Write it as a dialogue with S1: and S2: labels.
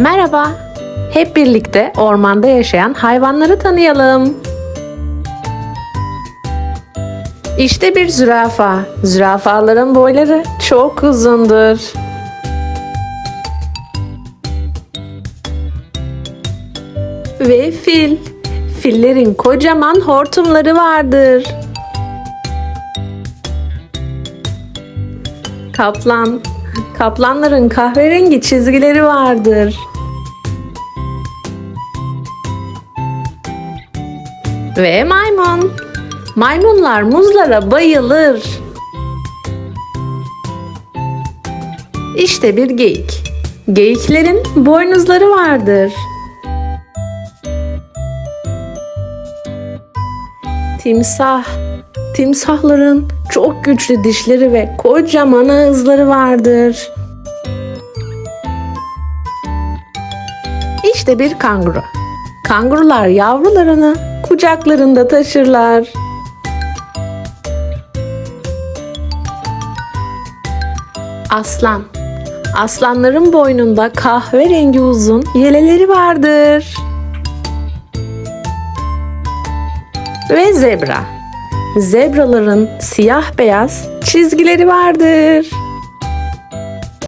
S1: Merhaba. Hep birlikte ormanda yaşayan hayvanları tanıyalım. İşte bir zürafa. Zürafaların boyları çok uzundur. Ve fil. Fillerin kocaman hortumları vardır. Kaplan. Kaplanların kahverengi çizgileri vardır. Ve maymun. Maymunlar muzlara bayılır. İşte bir geyik. Geyiklerin boynuzları vardır. Timsah. Timsahların çok güçlü dişleri ve kocaman ağızları vardır. İşte bir kanguru. Kangurular yavrularını kucaklarında taşırlar. Aslan. Aslanların boynunda kahverengi uzun yeleleri vardır. Ve zebra. Zebraların siyah beyaz çizgileri vardır.